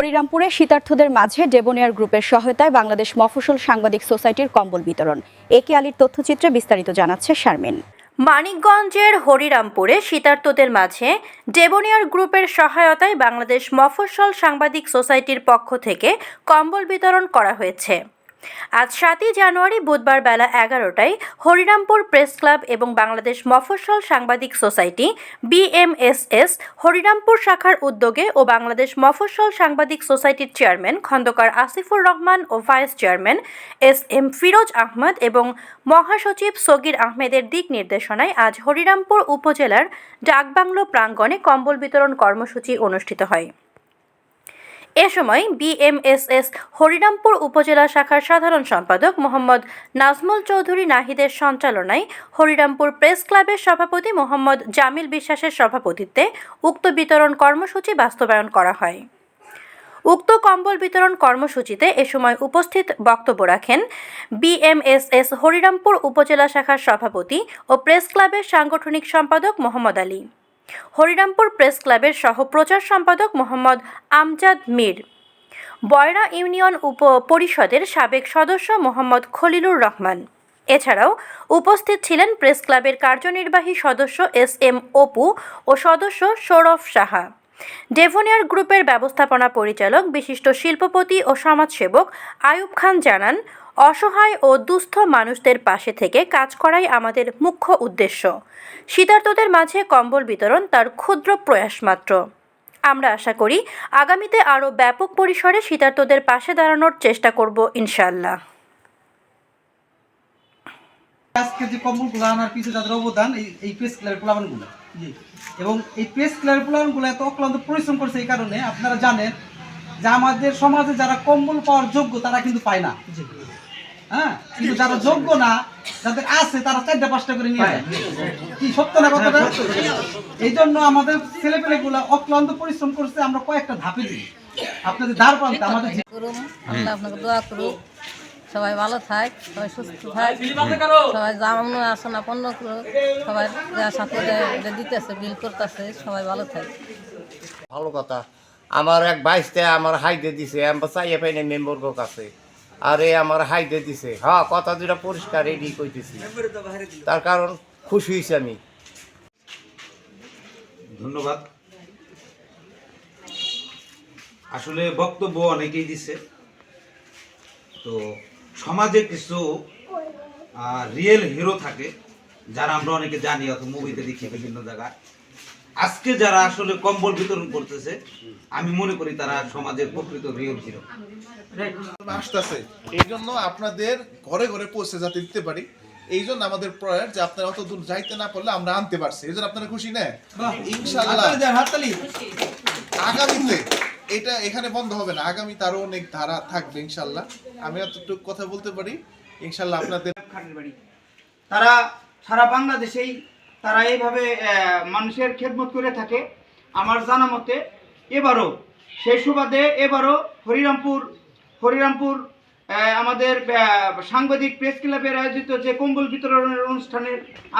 হরিরামপুরে শীতার্থদের মাঝে ডেবোনিয়ার গ্রুপের সহায়তায় বাংলাদেশ মফসল সাংবাদিক সোসাইটির কম্বল বিতরণ। একে আলীর তথ্যচিত্রে বিস্তারিত জানাচ্ছে শারমিন। মানিকগঞ্জের হরিরামপুরে শীতার্থদের মাঝে ডেবোনিয়ার গ্রুপের সহায়তায় বাংলাদেশ মফস্বল সাংবাদিক সোসাইটির পক্ষ থেকে কম্বল বিতরণ করা হয়েছে। আজ সাতই জানুয়ারি বুধবার বেলা এগারোটায় হরিরামপুর প্রেস ক্লাব এবং বাংলাদেশ মফস্বল সাংবাদিক সোসাইটি বিএমএসএস হরিরামপুর শাখার উদ্যোগে ও বাংলাদেশ মফস্বল সাংবাদিক সোসাইটির চেয়ারম্যান খন্দকার আসিফুর রহমান ও vice chairman S M Firoz Ahmad এবং মহাসচিব সগির আহমেদের দিক নির্দেশনায় আজ হরিরামপুর উপজেলার ডাকবাংলো প্রাঙ্গণে কম্বল বিতরণ কর্মসূচি অনুষ্ঠিত হয়। এ সময় বিএমএসএস হরিরামপুর উপজেলা শাখার সাধারণ সম্পাদক মোহাম্মদ নাজমুল চৌধুরী নাহিদের সঞ্চালনায় হরিরামপুর প্রেস ক্লাবের সভাপতি মোহাম্মদ জামিল বিশ্বাসের সভাপতিত্বে উক্ত বিতরণ কর্মসূচি বাস্তবায়ন করা হয়। উক্ত কম্বল বিতরণ কর্মসূচিতে এ সময় উপস্থিত বক্তব্য রাখেন বিএমএসএস হরিরামপুর উপজেলা শাখার সভাপতি ও প্রেস ক্লাবের সাংগঠনিক সম্পাদক মোহাম্মদ আলী। হরিরামপুর প্রেস ক্লাবের সহ প্রচার সম্পাদক মোহাম্মদ আমজাদ মীর। বয়রা ইউনিয়ন উপ পরিষদের সাবেক সদস্য মোহাম্মদ খলিলুর রহমান। এছাড়াও উপস্থিত ছিলেন প্রেস ক্লাবের কার্যনির্বাহী সদস্য এস এম অপু ও সদস্য সৌরভ সাহা। ডেভোনিয়ার গ্রুপের ব্যবস্থাপনা পরিচালক, বিশিষ্ট শিল্পপতি ও সমাজসেবক আয়ুব খান জানান অসহায় ও দুস্থ মানুষদের পাশে থেকে কাজ করাই আমাদের মুখ্য উদ্দেশ্য। শীতার্তদের মাঝে কম্বল বিতরণ তার ক্ষুদ্র প্রয়াস মাত্র। আমরা আশা করি আগামীতে আরও ব্যাপক পরিসরে শীতার্তদের পাশে দাঁড়ানোর চেষ্টা করব ইনশাল্লাহ আজকে যে কম্বলগুলো আনার পিছনে তাদের অবদান এই প্রেস প্লাবনগুলো এবং এই প্রেস প্লাবনগুলো এত অক্লান্ত পরিশ্রম করছে এই কারণে আপনারা জানেন যে আমাদের সমাজে যারা কম্বল পাওয়ার যোগ্য তারা কিন্তু পায় না। হ্যাঁ? কিন্তু যারা যোগ্য না যাদের আছে তারা চারটা পাঁচটা করে নিয়ে যায়। কি সত্য না কথাটা? এই জন্য আমাদের ছেলেপেলে গুলা অক্লান্ত পরিশ্রম করছে আমরা কয়েকটা ধাপে দিই। আপনাদের দ্বার প্রান্তে আমাদের আপনাকে দোয়া করুক। সবাই ভালো থাক সবাই সুস্থ থাক। সবাই জামানো আসে না পণ্য করুক সবাই যা সাথে দিতেছে বিল করতেছে সবাই ভালো থাক। ভালো কথা। আমার এক বাইশটা আমার হাইতে দিছে আমি চাইয়ে পাই না মেম্বরগো কাছে। আরে আমার হাইতে দিছে। হ্যাঁ কথা দুটা পরিষ্কার রেডি কইতেছি। তার কারণ খুশি হয়েছি আমি। ধন্যবাদ। আসলে বক্তব্য অনেকেই দিছে। তো সমাজে কিছু রিয়েল হিরো থাকে, যারা আমরা অনেকে জানি, অথবা মুভিতে দেখি বিভিন্ন জায়গায়। আজকে যারা আসলে কম্বল বিতরণ করতেছে আমি মনে করি তারা সমাজের প্রকৃত রিয়েল হিরো আসতেছে। এই জন্য আপনাদের ঘরে ঘরে পৌঁছে যাতে দিতে পারি। এই জন্য আমাদের প্রয়াস যে আপনারা অত দূর যাইতে না পারলে আমরা আনতে পারছি। এই জন্য আপনারা খুশি না? ইনশাল্লাহ। আগামীতে এটা এখানে বন্ধ হবে না। আগামীতে আরও অনেক ধারা থাকবে ইনশাল্লাহ আমি এতটুকু কথা বলতে পারি। ইনশাল্লাহ আপনাদের তারা সারা বাংলাদেশেই তারা এইভাবে মানুষের খেদমত করে থাকে। আমার জানা মতে, এবারও, সেই সুবাদে এবারও হরিরামপুর হরিরামপুর আমাদের সাংবাদিক প্রেস ক্লাবের আয়োজিত যে কম্বল বিতরণের অনুষ্ঠানে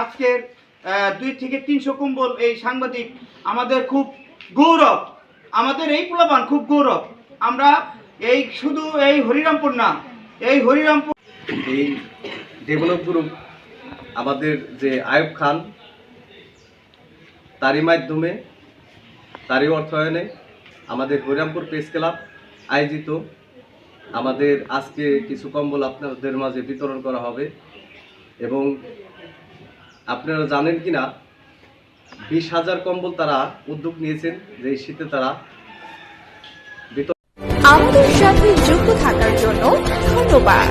আজকের দুই থেকে তিনশো কম্বল এই সাংবাদিক আমাদের খুব গৌরব, আমাদের এই প্রলাপান খুব গৌরব। আমরা এই শুধু এই হরিরামপুর না, এই হরিরামপুর এই ডেভেলপ গ্রুপ আমাদের যে আয়ুব খান তারই মাধ্যমে, তারই অর্থায়নে আমাদের হরিরামপুর প্রেস ক্লাব আয়োজিত আমাদের আজকে কিছু কম্বল আপনাদের মাঝে বিতরণ করা হবে। এবং আপনারা জানেন কি না বিশ হাজার কম্বল তারা উদ্যোগ নিয়েছেন যে শীতে তারা আমাদের সাথে যুক্ত থাকার জন্য ধন্যবাদ।